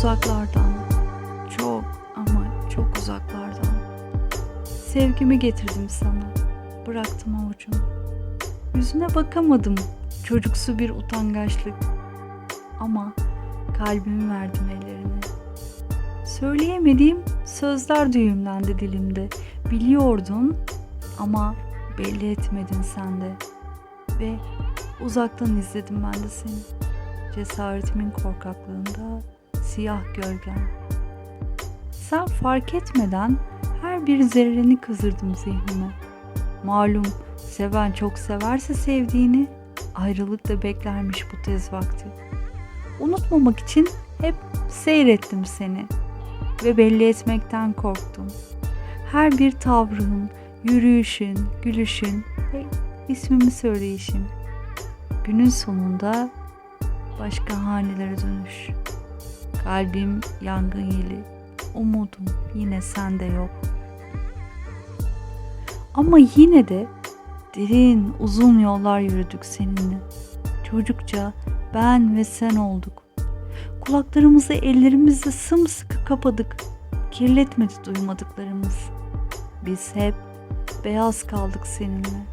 uzaklardan, çok ama çok uzaklardan. Sevgimi getirdim sana, bıraktım avucunu. Yüzüne bakamadım, çocuksu bir utangaçlık. Ama kalbimi verdim ellerine. Söyleyemediğim sözler düğümlendi dilimde. Biliyordun ama belli etmedin sen de. Ve uzaktan izledim ben de seni. Cesaretimin korkaklığında siyah gölgen. Sen fark etmeden her bir zerreni kızdırdım zihnime. Malum seven çok severse sevdiğini ayrılık da beklermiş bu tez vakti. Unutmamak için hep seyrettim seni ve belli etmekten korktum. Her bir tavrın, yürüyüşün, gülüşün ve ismimi söyleyişin. Günün sonunda başka hanelere dönüş. Kalbim yangın yeli, umudum yine sende yok. Ama yine de derin uzun yollar yürüdük seninle. Çocukça ben ve sen olduk. Kulaklarımızı ellerimizle sımsıkı kapadık. Kirletmedi duymadıklarımız. Biz hep beyaz kaldık seninle.